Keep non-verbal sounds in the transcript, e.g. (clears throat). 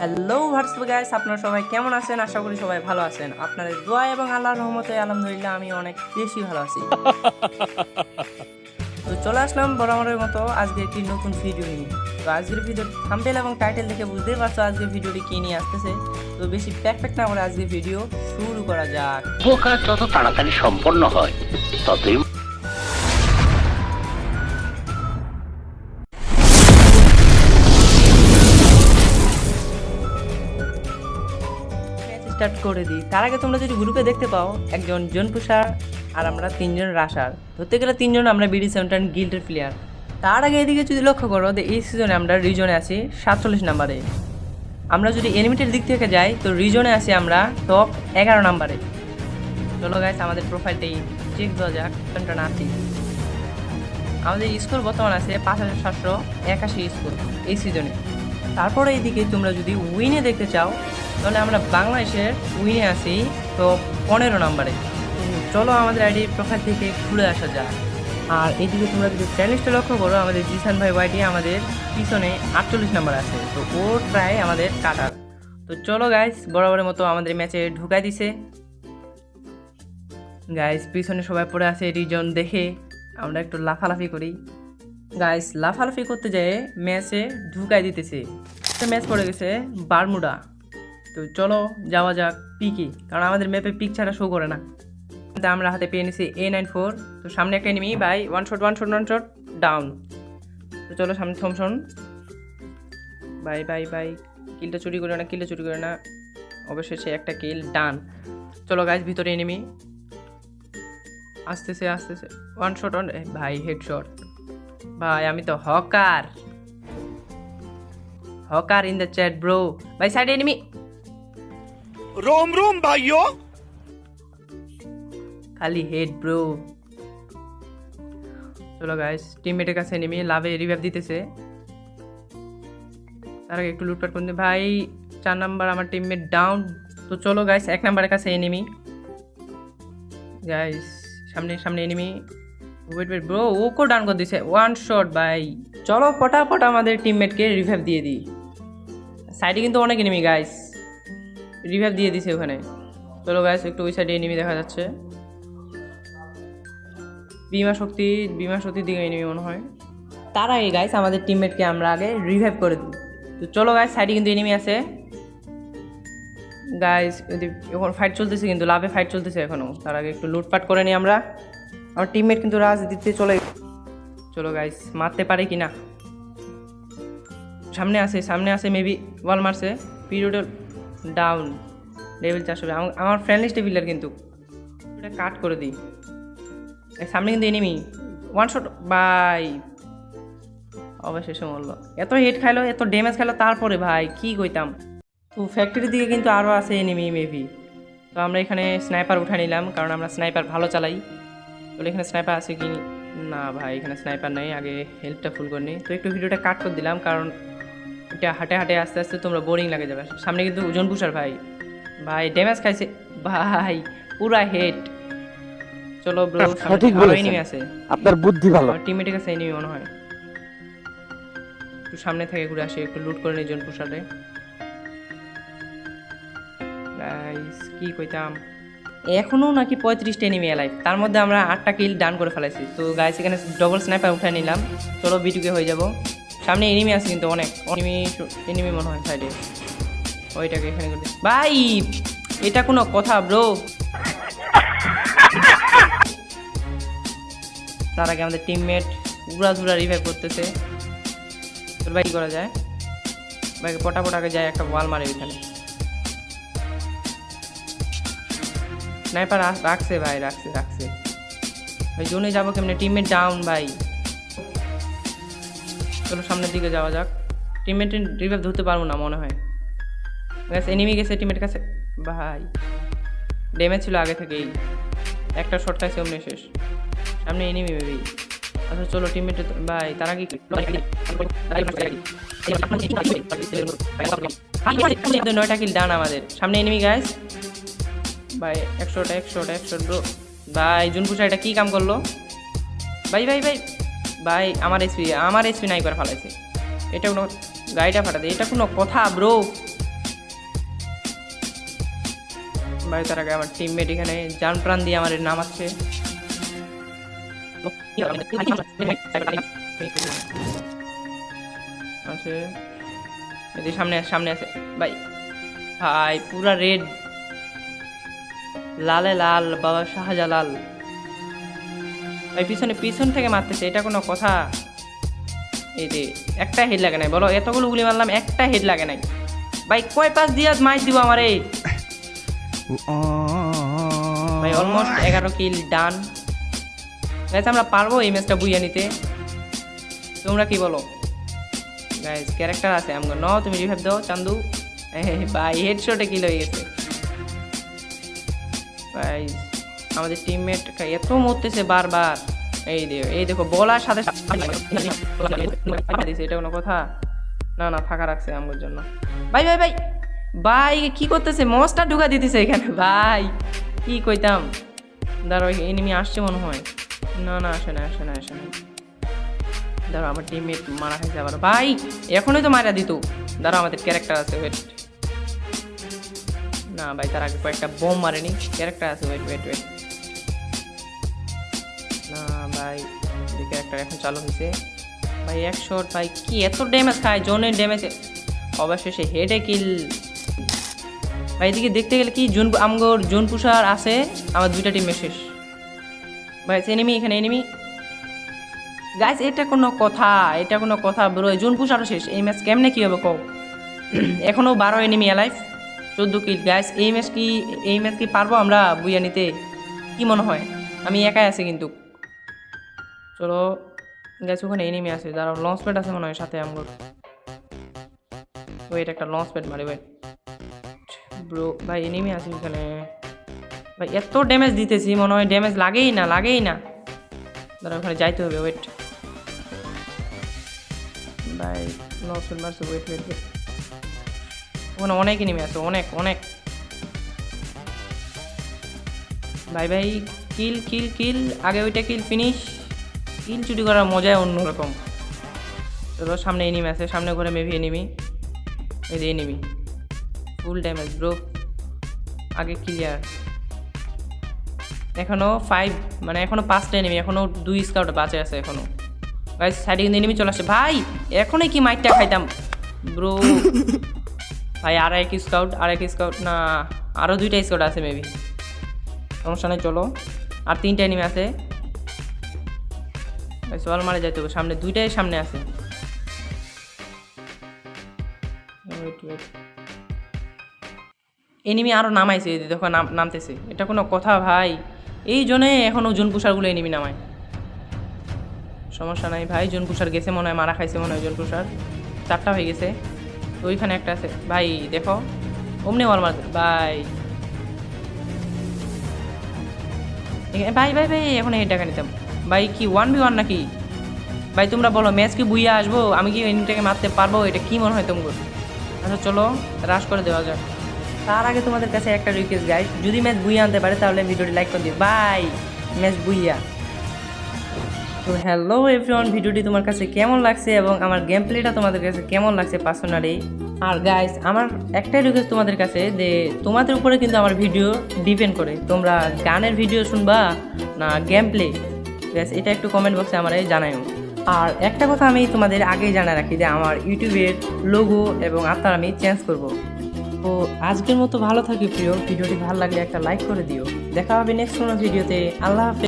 Hello WhatsApp guys আপনারা সবাই কেমন আছেন? আশা করি সবাই ভালো আছেন। আপনাদের দোয়া এবং আল্লাহর রহমতে আলহামদুলিল্লাহ আমি অনেক বেশি ভালো আছি। তো চলে আসলাম বরাবরের মতো আজকে একটি নতুন ভিডিও নিয়ে। তো আজকের ভিডিও থাম্বেল এবং টাইটেল দেখে বুঝতেই পারছ আজকের ভিডিওটি কী নিয়ে আসতেছে। তো বেশি প্যাক প্যাক না করে আজকের ভিডিও শুরু করা যাক। শুভ যত তাড়াতাড়ি সম্পন্ন হয়, ততই স্টার্ট করে দিই। তার আগে তোমরা যদি গ্রুপে দেখতে পাও, একজন জন পুষার আর আমরা তিনজন রাশার। ধরতে গেলে তিনজন আমরা বিডি সেভেন্টান গিল্ডের প্লেয়ার তার আগে এদিকে যদি লক্ষ্য করো, যে এই সিজনে আমরা রিজনে আছি সাতচল্লিশ নাম্বারে আমরা যদি এনিমিটের দিক থেকে যাই, তো রিজনে আছি আমরা টপ এগারো নাম্বারে চলো গাইস আমাদের প্রোফাইলটাই চেক দেওয়া যাক, কোনটা না আছি। আমাদের স্কোর বর্তমান আছে পাঁচ হাজার সাতশো একাশি স্কোর এই সিজনে তারপরে এইদিকে তোমরা যদি উইনে দেখতে চাও তাহলে আমরা বাংলাদেশের উইনে আছি, তো পনেরো নম্বরে। চলো আমাদের আইডি প্রোফাইল থেকে খুলে আসা যাক। আর এইদিকে তোমরা যদি চ্যালেঞ্জটা লক্ষ্য করো, আমাদের জিসান ভাই ওয়াইটি আমাদের পিছনে আটচল্লিশ নাম্বার আছে, তো ওর প্রায় আমাদের কাটার তো চলো গাইস বরাবরের মতো আমাদের ম্যাচে ঢুকাই দিছে। গাইস পিছনে সবাই পড়ে আছে রিজন দেখে আমরা একটু লাফালাফি করি। গাইস লাফালাফি করতে যেয়ে ম্যাচে ঢুকাই দিতেছে। ম্যাচ পড়ে গেছে বারমুডা। তো চলো যাওয়া যাক পিকি, কারণ আমাদের ম্যাপে পিক ছাড়া শো করে না। তো আমরা হাতে পেয়ে নিছি এ নাইন ফোর তো সামনে একটা enemy by one shot one shot one shot down তো চলো সামনে থমসন বাই বাই বাই কিলটা চুরি করে না কিলটা চুরি করে না। অবশেষে একটা কিল ডান চলো গাইজ ভিতরে এনিমি আসতেছে আসতেছে। ওয়ান শট ওয়ান ভাই হেড শট ভাই, আমি তো hawker hawker in the chat bro ভাই সাইড এনিমি রোম রোম ভাইও খালি হেড ব্রো চলো গাইস টিমমেটের কাছে নেমে লাভে রিভাইভ দিতেছে তার আগে একটু লুটপাট করতে ভাই চার নাম্বার আমার টিমমেট ডাউন তো চলো গাইস এক নাম্বারের কাছে এনিমি গাইস সামনে সামনে enemy wait wait bro okay down করে দিছে ওয়ান শট ভাই চলো পটাপট আমাদের টিমমেটকে রিভাইভ দিয়ে দিই সাইডে কিন্তু অনেক এনিমি গাইস রিভাইভ দিয়ে দিছে ওখানে। চলো গাইস একটু ওই সাইডে এনিমি দেখা যাচ্ছে। বিমা শক্তি, বিমা শক্তির দিকে এনিমি মনে হয়। তার আগে গাইস আমাদের টিমমেটকে আমরা আগে রিভাইভ করে দিই। তো চলো গাইস সাইডে কিন্তু এনিমি আছে। গাইস এখন ফাইট চলতেছে কিন্তু লাভে ফাইট চলতেছে এখনও তার আগে একটু লুটপাট করে নিই আমরা। আমার টিমমেট কিন্তু রাজ দিতে চলে চলো গাইস মারতে পারে কি না সামনে আছে সামনে আছে মেবি ওয়াল মারছে। পিরিয়ড ডাউন লেভেল চারশো আমার আমার ফ্রেন্ড লিস্টে বিল্ডার কিন্তু। এটা কাট করে দিই। সামনে কিন্তু এনিমি ওয়ান শট বাই অবশেষে মরলো। এত হেড খাইলো, এত ড্যামেজ খাইলো, তারপরে ভাই, কি কইতাম? তো ফ্যাক্টরির দিকে কিন্তু আরও আছে এনিমি মেবি তো আমরা এখানে স্নাইপার উঠা নিলাম, কারণ আমরা স্নাইপার ভালো চালাই। তো এখানে স্নাইপার আছে কি? না ভাই, এখানে স্নাইপার নেই। আগে হেল্পটা ফুল করে নিই। তো একটু ভিডিওটা কাট করে দিলাম, কারণ এটা হাঁটে হাঁটে আস্তে আস্তে তোমরা বোরিং লাগে যাবে। সামনে কিন্তু ওজন পুষার ভাই। ভাই ড্যামেজ খাইছে। ভাই পুরা হেড চলো ব্রো সঠিক বলেছেন। আছে। আপনার বুদ্ধি ভালো। আমার টিমমেটের কাছে এনিমি মনে হয়। একটু সামনে থেকে ঘুরে আসি একটু লুট করে নিই জন পুষারে গাইস কি কইতাম? এখনও নাকি পঁয়ত্রিশটা এনিমি এলাইভ তার মধ্যে আমরা আটটা কিল ডান করে ফেলাইছি। তো গাইস এখানে ডবল স্নাইপার উঠে নিলাম। চলো বিটুকে হয়ে যাব। সামনে এনিমি আছে কিন্তু অনেক। এনিমি এনিমি মনে হয় সাইডে ওইটাকে এখানে করে ভাই, এটা কোনো কথা ব্রো তার আগে আমাদের টিমমেট উড়া ধুরা রিভাইভ করতেছে। তোর ভাই করা যায়? ভাইকে পটা পটাকে যায়, একটা ওয়াল মারে ওইখানে। স্নাইপার রাখছে ভাই, রাখছে রাখছে। ভাই, জোনে যাব কেমনে? টিমমেট ডাউন ভাই। চলো সামনের দিকে যাওয়া যাক। টিমমেট রিভাইভ ধরতে পারব না মনে হয়। ব্যাস এনিমি গেছে টিমমেট কাছে। ভাই ড্যামেজ ছিল আগে থেকেই। একটা শট খাইছে, অমনি শেষ। সামনে এনিমি মেবি আচ্ছা চলো টিমমেট ভাই, তারা কি নয়টা কিল ডান আমাদের। সামনে এনিমি গাইস ভাই একশোটা একশোটা একশো ব্রো ভাই জুনপুষা এটা কি কাম করল? ভাই ভাই ভাই। ভাই, আমার এসপি আমার এসপি নাই করে ফালাইছে। এটা কোনো গাড়িটা ফাটাতে, এটা কোনো কথা ব্রো ভাই, তার আগে আমার টিমমেট এখানে জান প্রাণ দিয়ে আমার নাম আছে। যদি সামনে সামনে আছে। ভাই ভাই, পুরা রেড লালে লাল, বাবা শাহজালাল। ভাই পিছনে, পিছন থেকে মারতেছে, এটা কোনো কথা। এই যে, একটা হেড লাগে নাই, বলো, এতগুলো গুলি মারলাম, একটা হেড লাগে নাই। ভাই, কয় পাস দিয়ে মাইর দিব আমার? এই ভাই অলমোস্ট এগারো কিল ডান গাইজ আমরা পারব এই ম্যাচটা বুইয়া নিতে। তোমরা কি বলো? গাইজ ক্যারেক্টার আছে, আমগো। ন, তুমি রিভাইভ দাও, চান্দু। (laughs) ভাই হেডশটে কিল হয়ে গেছে। ভাই আমাদের টিমমেট এত মরতেছে বারবার। এই দেখো এই দেখো, বলার সাথে সাথে- এটা কোনো কথা? না না, ফাঁকা রাখছে আমার জন্য। ভাই ভাই ভাই ভাই, কি করতেছে? মস্টার ঢুকা দিতেছে এখানে, ভাই, কি কইতাম? দাঁড়াও এনিমি আসছে মনে হয়। না না, আসে না আসে না আসে না দাঁড়াও, আমার টিমমেট মারা খাইছে আবার ভাই, এখনই তো মারা দিত। দাঁড়াও, আমাদের ক্যারেক্টার আছে ওয়েট না, ভাই, তার আগে কয়েকটা বোম মারেনি। ক্যারেক্টার আছে ওয়েট ওয়েট ওয়েট ক্যারেক্টার এখন চালু হয়েছে। ভাই, এক শট, ভাই, কি এত ড্যামেজ খায়, জোনের ড্যামেজ অবশেষে হেডে কিল ভাই, এদিকে দেখতে গেলে কি, জুন আমগর জুন পুষার আছে, আমার দুইটা টিমে শেষ। ভাই এনিমি এখানে এনিমি গাইস এটা কোনো কথা, এটা কোনো কথা ব্রো জুন পুষারও শেষ। এই ম্যাচ কেমনে কী হবে কও? (clears throat) এখনও বারো এনিমি অ্যালাইভ চোদ্দ কিল গাইস এই ম্যাচ কি, এই ম্যাচ কি পারব আমরা বুইয়া নিতে? কি মনে হয়? আমি একাই আছি কিন্তু। চলো গাইস ওখানে এনিমি আছে। যারা লঞ্চ প্যাড আছে মনে হয়, সাথে আমগর ওয়েট একটা লঞ্চ প্যাড মারি ভাই ব্রো ভাই এনিমি আছে ওখানে ভাই, এত ড্যামেজ দিতেছি, মনে হয় ড্যামেজ লাগেই না লাগেই না। দাঁড়া ওখানে যাইতে হবে ওয়েট ভাই লঞ্চ প্যাড মারছে ওয়েট ওয়েট ওয়েট ওখানে অনেক এনিমি আছে, অনেক অনেক। ভাই ভাই কিল কিল কিল আগে ওইটা কিল ফিনিশ কিল চুরি করার মজাই অন্যরকম চলো সামনে এনিমি আছে সামনে ঘরে মেবি এনিমি এই যে এনিমি ফুল ড্যামেজ ব্রো আগে ক্লিয়ার এখনও ফাইভ মানে এখনও পাঁচটা এনিমি এখনও দুই স্কাউট বাঁচে আছে এখনও। ভাই সাইডে কিন্তু এনিমি চলে আসে ভাই, এখনই কি মাইকটা খাইতাম? ব্রো ভাই, আর এক স্কাউট আর এক স্কাউট না আরও দুইটা স্কাউট আছে মেবি নেই, চলো। আর তিনটা এনিমি আছে। সবাল মারে যাইতে হবে, সামনে দুইটাই সামনে আছে। এনিমি আরও নামাইছে দেখো নাম নামতেছে। এটা কোনো কথা ভাই। এই জন্যে এখনও জুন পুষারগুলো এনিমি নামায়। সমস্যা নাই ভাই জুন পুষার গেছে মনে হয়, মারা খাইছে মনে হয় জুন পুষার চারটা হয়ে গেছে। ওইখানে একটা আছে। ভাই, দেখো। অমনি ওয়াল মারছে ভাই ভাই ভাই ভাই, এখন এই টাকা নিতাম ভাই, কি ওয়ান বি ওয়ান নাকি? ভাই, তোমরা বলো ম্যাচ কি বুইয়া আসব? আমি কি এনিটাকে মারতে পারব? এটা কি মনে হয় তোমার আচ্ছা চলো রাশ করে দেওয়া যাক। তার আগে তোমাদের কাছে একটা রিকোয়েস্ট গাইড যদি ম্যাচ বুইয়া আনতে পারে, তাহলে ভিডিওটি লাইক করে দিও। বাই! Match booyah. তো হ্যালো এভরিওয়ান ভিডিওটি তোমার কাছে কেমন লাগছে এবং আমার গেম প্লেটা তোমাদের কাছে কেমন লাগছে পার্সোনালি আর গাইস আমার একটাই রিকোয়েস্ট তোমাদের কাছে যে তোমাদের উপরে কিন্তু আমার ভিডিও ডিপেন্ড করে। তোমরা গানের ভিডিও শুনবা না গেম প্লে ব্যাস এটা একটু কমেন্ট বক্সে আমার জানাইও। আর একটা কথা আমি তোমাদের আগেই জানা রাখি যে আমার ইউটিউবের লোগো এবং আত্মার আমি চেঞ্জ করব। তো আজকের মতো ভালো থাকি প্রিয়। ভিডিওটি ভালো লাগলে একটা লাইক করে দিও। দেখা হবে নেক্সট কোনো ভিডিওতে আল্লাহ